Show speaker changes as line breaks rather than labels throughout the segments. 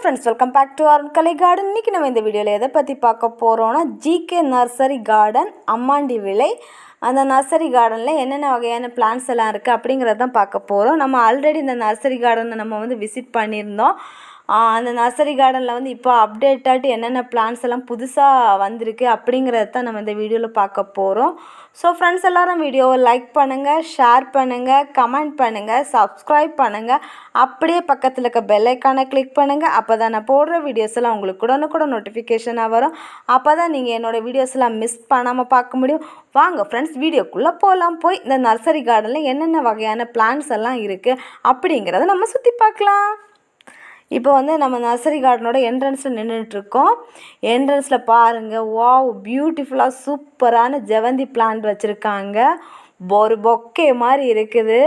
Friends welcome back to Arun Kalai garden இன்றைக்கி நம்ம இந்த வீடியோவில் எதை பற்றி பார்க்க போகிறோன்னா ஜிகே நர்சரி கார்டன் அம்மாண்டி விலை அந்த நர்சரி கார்டனில் என்னென்ன வகையான பிளான்ஸ் எல்லாம் இருக்குது அப்படிங்கிறத தான் பார்க்க போகிறோம் நம்ம ஆல்ரெடி இந்த நர்சரி கார்டனை நம்ம வந்து விசிட் பண்ணியிருந்தோம். அந்த நர்சரி கார்டனில் வந்து இப்போ அப்டேட்டாகிட்டு என்னென்ன பிளான்ஸ் எல்லாம் புதுசாக வந்திருக்கு அப்படிங்கிறத தான் நம்ம இந்த வீடியோவில் பார்க்க போகிறோம் ஸோ ஃப்ரெண்ட்ஸ் எல்லாரும் வீடியோவை லைக் பண்ணுங்கள் ஷேர் பண்ணுங்கள் கமெண்ட் பண்ணுங்கள் சப்ஸ்கிரைப் பண்ணுங்கள் அப்படியே பக்கத்தில் இருக்க பெல்லைக்கானை கிளிக் பண்ணுங்கள் அப்போ தான் நான் போடுற வீடியோஸ் எல்லாம் உங்களுக்கு கூட நோட்டிஃபிகேஷனாக வரும். அப்போ தான் நீங்கள் என்னோடய வீடியோஸ் எல்லாம் மிஸ் பண்ணாமல் பார்க்க முடியும். வாங்க ஃப்ரெண்ட்ஸ் வீடியோக்குள்ளே போகலாம் போய் இந்த நர்சரி கார்டனில் என்னென்ன வகையான பிளான்ஸ் எல்லாம் இருக்குது அப்படிங்கிறத நம்ம சுற்றி பார்க்கலாம். இப்போ வந்து நம்ம நர்சரி கார்டனோட என்ட்ரன்ஸில் நின்றுட்டுருக்கோம் என்ட்ரன்ஸில் பாருங்கள் வாவ் பியூட்டிஃபுல்லாக சூப்பரான ஜெவந்தி பிளான்ட் வச்சுருக்காங்க. ஒரு பொக்கே மாதிரி இருக்குது.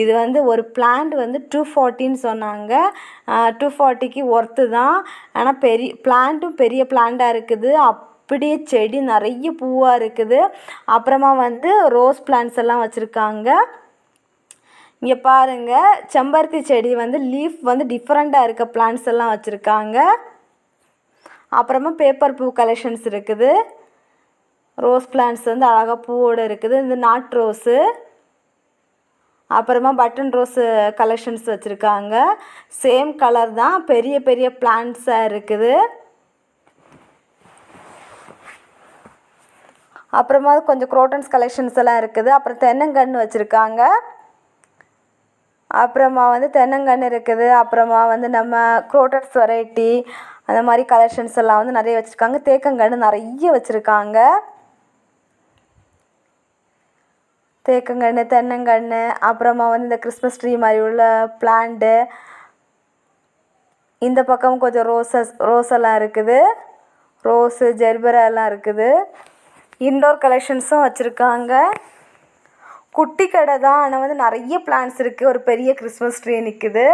இது வந்து ஒரு பிளான்ட் வந்து டூ ஃபார்ட்டின்னு சொன்னாங்க. டூ ஃபார்ட்டிக்கு ஒர்த்து தான். ஆனால் பெரிய பிளான்ட்டும் பெரிய பிளான்ட்டாக இருக்குது. அப்படியே செடி நிறைய பூவாக இருக்குது. அப்புறமா வந்து ரோஸ் பிளான்ட்ஸ் எல்லாம் வச்சுருக்காங்க. இங்கே பாருங்கள் செம்பருத்தி செடி வந்து லீஃப் வந்து டிஃப்ரெண்ட்டாக இருக்க பிளான்ட்ஸ் எல்லாம் வச்சுருக்காங்க. அப்புறமா பேப்பர் பூ கலெக்ஷன்ஸ் இருக்குது. ரோஸ் பிளான்ட்ஸ் வந்து அழகாக பூவோடு இருக்குது. இந்த நாட் ரோஸு அப்புறமா பட்டன் ரோஸு கலெக்ஷன்ஸ் வச்சுருக்காங்க. சேம் கலர் தான் பெரிய பெரிய பிளான்ட்ஸாக இருக்குது. அப்புறமா கொஞ்சம் குரோட்டன்ஸ் கலெக்ஷன்ஸ் எல்லாம் இருக்குது. அப்புறம் தென்னங்கன்று வச்சுருக்காங்க. அப்புறமா வந்து தென்னங்கன்று இருக்குது. அப்புறமா வந்து நம்ம குரோட்டர்ஸ் வெரைட்டி அந்த மாதிரி கலெக்ஷன்ஸ் எல்லாம் வந்து நிறைய வச்சுருக்காங்க. தேக்கங்கன்று நிறைய வச்சுருக்காங்க. தேக்கங்கன்று தென்னங்கன்று அப்புறமா வந்து இந்த கிறிஸ்மஸ் ட்ரீ மாதிரி உள்ள பிளான்ட்டு இந்த பக்கம் கொஞ்சம் ரோசஸ் ரோஸ் எல்லாம் இருக்குது. ரோஸு ஜெர்பரா எல்லாம் இருக்குது. இன்டோர் கலெக்ஷன்ஸும் வச்சுருக்காங்க. குட்டி கடை தான். ஆனால் வந்து நிறைய பிளான்ஸ் இருக்குது ஒரு பெரிய கிறிஸ்மஸ் ட்ரீ நிற்குது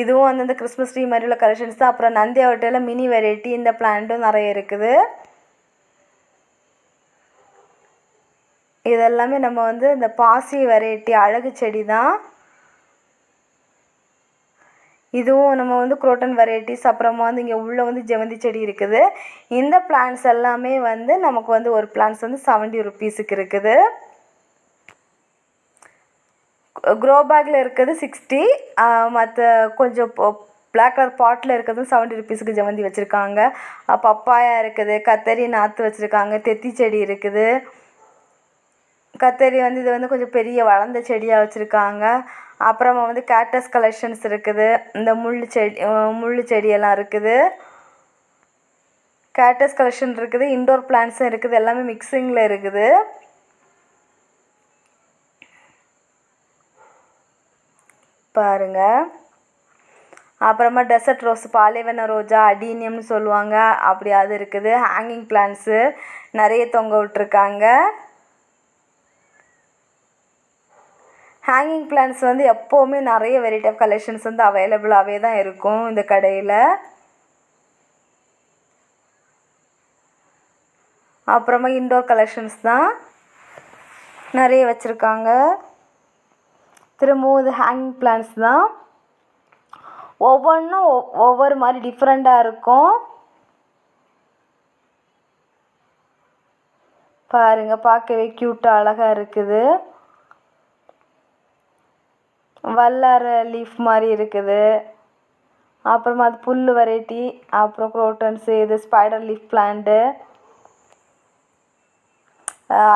இதுவும் வந்து இந்த கிறிஸ்மஸ் ட்ரீ மாதிரி உள்ள கலெக்ஷன்ஸ் தான். அப்புறம் நந்தி ஹோட்டலில் மினி வெரைட்டி இந்த பிளான்ட்டும் நிறைய இருக்குது. இதெல்லாமே நம்ம வந்து இந்த பாசி வெரைட்டி அழகு செடி தான். இதுவும் நம்ம வந்து குரோட்டன் வெரைட்டிஸ் அப்புறமா வந்து இங்கே உள்ளே வந்து ஜெவந்தி செடி இருக்குது. இந்த பிளான்ஸ் எல்லாமே வந்து நமக்கு வந்து ஒரு பிளான்ஸ் வந்து செவன்ட்டி ருப்பீஸுக்கு இருக்குது. க்ரோ பேக்கில் இருக்கிறது சிக்ஸ்டி மற்ற கொஞ்சம் பிளாக் கலர் பாட்டில் இருக்கிறது செவன்ட்டி ருபீஸுக்கு ஜெவந்தி வச்சுருக்காங்க. பப்பாயா இருக்குது கத்தரி நாற்று வச்சுருக்காங்க தெத்தி செடி இருக்குது. கத்தரி வந்து இது வந்து கொஞ்சம் பெரிய வளர்ந்த செடியாக வச்சுருக்காங்க. அப்புறமா வந்து கேட்டஸ் கலெக்ஷன்ஸ் இருக்குது. இந்த முள் செடி முள் செடியெல்லாம் இருக்குது. கேட்டஸ் கலெக்ஷன் இருக்குது. இன்டோர் பிளான்ட்ஸும் இருக்குது. எல்லாமே மிக்சிங்கில் இருக்குது. பாருங்க. அப்புறமா டெசர்ட் ரோஸ் பாலைவன ரோஜா அடீனியம்னு சொல்லுவாங்க. அப்படி அது இருக்குது. ஹேங்கிங் பிளான்ஸு நிறைய தொங்க விட்ருக்காங்க ஹேங்கிங் பிளான்ஸ் வந்து எப்போவுமே நிறைய வெரைட்டி ஆஃப் கலெக்ஷன்ஸ் வந்து அவைலபிளாகவே தான் இருக்கும் இந்த கடையில். அப்புறமா இன்டோர் கலெக்ஷன்ஸ் தான் நிறைய வச்சுருக்காங்க. திரும்பவும் இது ஹேங்கிங் பிளான்ஸ் தான். ஒவ்வொன்றும் ஒவ்வொரு மாதிரி டிஃப்ரெண்ட்டாக இருக்கும். பாருங்கள் பார்க்கவே க்யூட்டாக அழகாக இருக்குது. வல்லார லீஃப் மாதிரி இருக்குது. அப்புறமா அது புல் வெரைட்டி அப்புறம் குரோட்டன்ஸு இது ஸ்பைடர் லீஃப் பிளான்ட்டு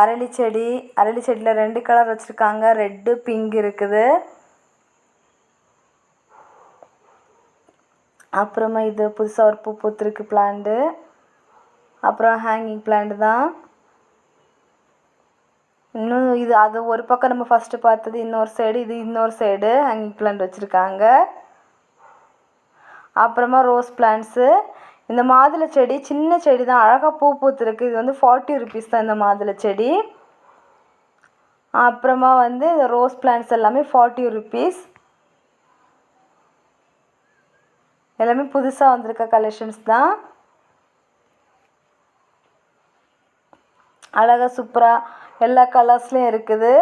அரளி செடி. அரளி செடியில் ரெண்டு கலர் வச்சுருக்காங்க. ரெட்டு பிங்க் இருக்குது. அப்புறமா இது புதுசாக ஒரு பூ பூத்துருக்கு பிளான்ட்டு அப்புறம் ஹேங்கிங் பிளான்ட்டு தான். இன்னும் இது அது ஒரு பக்கம் நம்ம ஃபஸ்ட்டு பார்த்தது இன்னொரு சைடு இது இன்னொரு சைடு ஹேங்கிங் பிளான்ட் வச்சுருக்காங்க. அப்புறமா ரோஸ் பிளான்ட்ஸு இந்த மாதுளை செடி சின்ன செடி தான் அழகாக பூ பூத்துருக்கு. இது வந்து ஃபார்ட்டி ருபீஸ் தான் இந்த மாதுளை செடி. அப்புறமா வந்து இந்த ரோஸ் பிளான்ட்ஸ் எல்லாமே ஃபார்ட்டி ருபீஸ் எல்லாமே புதுசாக வந்திருக்க கலெக்ஷன்ஸ் தான். அழகாக சூப்பராக எல்லா கலர்ஸ்லேயும் இருக்குது.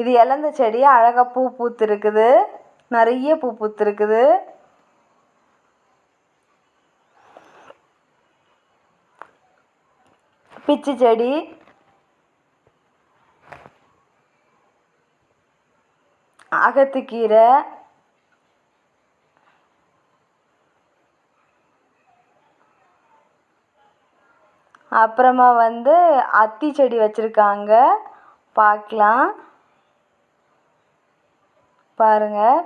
இது இலந்த செடி அழகாக பூ பூத்துருக்குது. நிறைய பூ பூத்துருக்குது. பிச்சு செடி. அகத்துக்கீரை. அப்புறமா வந்து அத்தி செடி வச்சுருக்காங்க. பார்க்கலாம் பாருங்கள்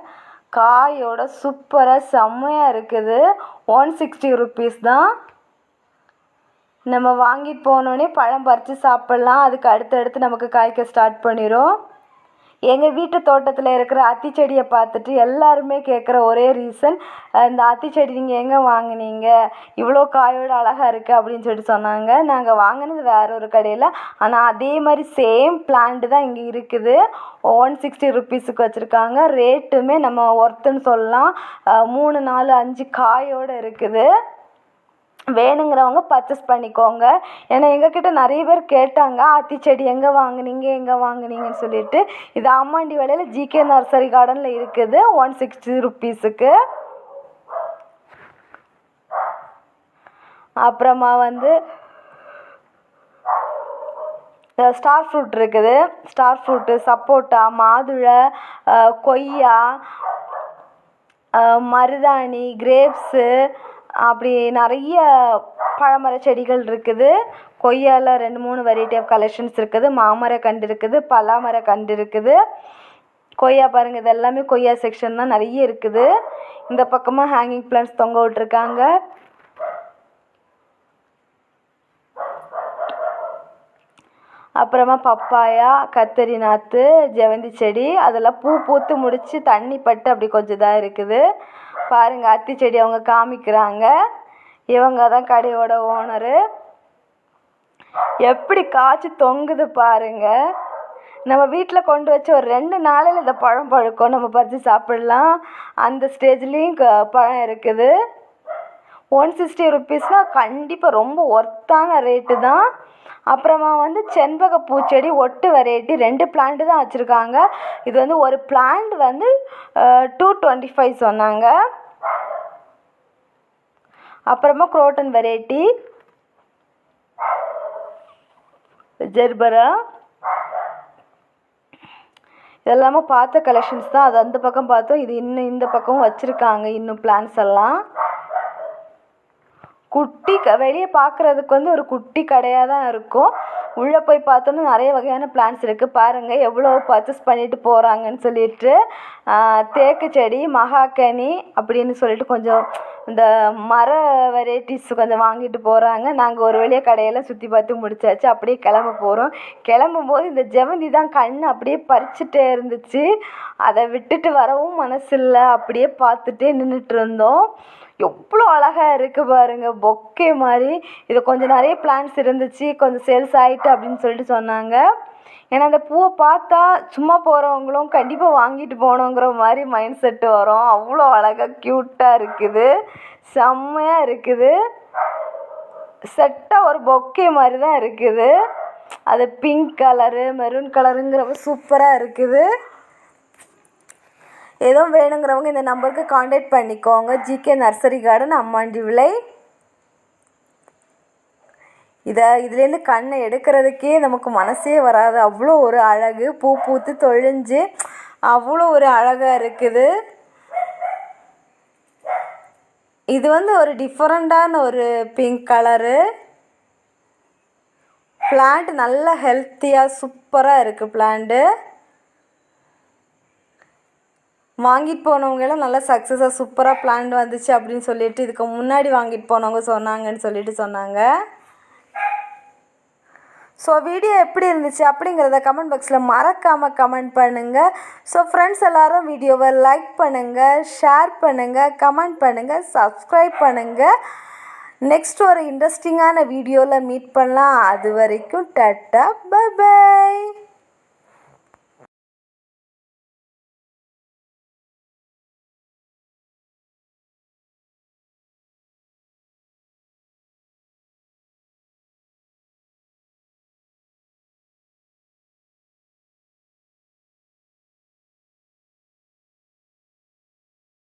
காயோட சூப்பராக செம்மையாக இருக்குது. ஒன் சிக்ஸ்டி ருபீஸ் தான். நம்ம வாங்கிட்டு போனோடனே பழம் பறித்து சாப்பிட்லாம். அதுக்கு அடுத்தடுத்து நமக்கு காய்க்க ஸ்டார்ட் பண்ணிடும் எங்கள் வீட்டு தோட்டத்தில் இருக்கிற அத்தி செடியை பார்த்துட்டு எல்லாருமே கேட்குற ஒரே ரீசன் இந்த அத்தி செடி நீங்கள் எங்கே வாங்குனீங்க? இவ்வளோ காயோட அழகாக இருக்குது அப்படின்னு சொல்லிட்டு சொன்னாங்க. நாங்கள் வாங்கினது வேற ஒரு கடையில். ஆனால் அதே மாதிரி சேம் பிளான்ட் தான் இங்கே இருக்குது. ஒன் சிக்ஸ்டி ருப்பீஸுக்கு வச்சுருக்காங்க. ரேட்டுமே நம்ம ஒர்த்துன்னு சொல்லலாம். மூணு நாலு அஞ்சு காயோடு இருக்குது. வேணுங்கிறவங்க பர்ச்சேஸ் பண்ணிக்கோங்க. ஏன்னா எங்கக்கிட்ட நிறைய பேர் கேட்டாங்க ஆத்தி செடி எங்கே வாங்குனீங்க? எங்கே வாங்குனீங்கன்னு சொல்லிட்டு. இது அம்மாண்டி வேலையில் ஜிகே நர்சரி கார்டனில் இருக்குது ஒன் சிக்ஸ்டி ருப்பீஸுக்கு அப்புறமா வந்து ஸ்டார் ஃப்ரூட் இருக்குது. ஸ்டார் ஃப்ரூட்டு சப்போட்டா மாதுளை கொய்யா மருதாணி கிரேப்ஸு அப்படி நிறைய பழமர செடிகள் இருக்குது. கொய்யாவில் ரெண்டு மூணு வெரைட்டி ஆஃப் கலெக்ஷன்ஸ் இருக்குது. மாமர கன்று இருக்குது பலாமர கன்று இருக்குது. கொய்யா பாருங்கள் இது எல்லாமே கொய்யா செக்ஷன் தான் நிறைய இருக்குது. இந்த பக்கமாக ஹேங்கிங் பிளான்ஸ் தொங்க விட்ருக்காங்க அப்புறமா பப்பாயா கத்தரி நாற்று ஜெவந்தி செடி அதெல்லாம் பூ பூத்து முடித்து தண்ணி பட்டு அப்படி கொஞ்சம் இதாக இருக்குது. பாருங்கள் அத்தி செடி அவங்க காமிக்கிறாங்க. இவங்க தான் கடையோட ஓனரு. எப்படி காய்ச்சி தொங்குது பாருங்க. நம்ம வீட்டில் கொண்டு வச்சு ஒரு ரெண்டு நாளையில் இந்த பழம் பழுக்கும். நம்ம பறித்து சாப்பிட்லாம். அந்த ஸ்டேஜ்லேயும் பழம் இருக்குது. ஒன் சிக்ஸ்டி ருப்பீஸ்னால் கண்டிப்பாக ரொம்ப ஒர்த்தான ரேட்டு தான். அப்புறமா வந்து செண்பக பூச்செடி ஒட்டு வெரைட்டி ரெண்டு பிளான்ட்டு தான் வச்சுருக்காங்க. இது வந்து ஒரு பிளான்ட் வந்து டூ டுவெண்ட்டி ஃபைவ் சொன்னாங்க. அப்புறமா குரோட்டன் வெரைட்டி ஜெர்பரா. இதெல்லாமே பார்த்த கலெக்ஷன்ஸ் தான். அது அந்த பக்கம் பார்த்தோம். இது இன்னும் இந்த பக்கம் வச்சுருக்காங்க. இன்னும் பிளான்ஸ் எல்லாம். குட்டி க வெளியே பார்க்குறதுக்கு வந்து ஒரு குட்டி கடையாக தான் இருக்கும். உள்ளே போய் பார்த்தோன்னா நிறைய வகையான பிளான்ஸ் இருக்குது பாருங்கள் எவ்வளோ பர்ச்சேஸ் பண்ணிட்டு போகிறாங்கன்னு சொல்லிட்டு தேக்கு செடி மகாக்கனி அப்படின்னு சொல்லிட்டு கொஞ்சம் இந்த மர வெரைட்டிஸ் கொஞ்சம் வாங்கிட்டு போகிறாங்க நாங்கள் ஒரு வழியாக கடையெல்லாம் சுற்றி பார்த்து முடிச்சாச்சு. அப்படியே கிளம்ப போகிறோம் கிளம்பும் போது இந்த ஜெவந்தி தான் கண் அப்படியே பறிச்சுட்டே இருந்துச்சு. அதை விட்டுட்டு வரவும் மனசில்லை. அப்படியே பார்த்துட்டே நின்றுட்டு இருந்தோம். எவ்வளோ அழகாக இருக்குது பாருங்கள் பொக்கே மாதிரி. இது கொஞ்சம் நிறைய பிளான்ஸ் இருந்துச்சு கொஞ்சம் சேல்ஸ் ஆகிட்டு அப்படின்னு சொல்லிட்டு சொன்னாங்க. ஏன்னா அந்த பூவை பார்த்தா சும்மா போகிறவங்களும் கண்டிப்பாக வாங்கிட்டு போகணுங்கிற மாதிரி மைண்ட் செட்டு வரும். அவ்வளோ அழகாக க்யூட்டாக இருக்குது. செம்மையாக இருக்குது. செட்டாக ஒரு பொக்கே மாதிரி தான் இருக்குது. அது பிங்க் கலரு மெரூன் கலருங்கிறப்ப சூப்பராக இருக்குது. எதுவும் வேணுங்கிறவங்க இந்த நம்பருக்கு காண்டாக்ட் பண்ணிக்கோங்க. ஜிகே நர்சரி கார்டன் அம்மாண்டி விலை. இதை இதுலேருந்து கண்ணை எடுக்கிறதுக்கே நமக்கு மனசே வராது. அவ்வளோ ஒரு அழகு. பூ பூத்து தொழிஞ்சு அவ்வளோ ஒரு அழகாக இருக்குது. இது வந்து ஒரு டிஃப்ரெண்ட்டான ஒரு பிங்க் கலரு பிளான்ட் நல்ல ஹெல்த்தியாக சூப்பராக இருக்குது பிளான்ட்டு வாங்கிட்டு போனவங்களாம் நல்லா சக்ஸஸாக சூப்பராக பிளான் வந்துச்சு அப்படின்னு சொல்லிட்டு இதுக்கு முன்னாடி வாங்கிட்டு போனவங்க சொன்னாங்கன்னு சொல்லிட்டு சொன்னாங்க. ஸோ வீடியோ எப்படி இருந்துச்சு அப்படிங்கிறத கமெண்ட் பாக்ஸில் மறக்காமல் கமெண்ட் பண்ணுங்கள் ஸோ ஃப்ரெண்ட்ஸ் எல்லோரும் வீடியோவை லைக் பண்ணுங்கள் ஷேர் பண்ணுங்கள் கமெண்ட் பண்ணுங்கள் சப்ஸ்கிரைப் பண்ணுங்கள் நெக்ஸ்ட் ஒரு இன்ட்ரெஸ்டிங்கான வீடியோவில் மீட் பண்ணலாம். அது வரைக்கும் டட்டா பை பை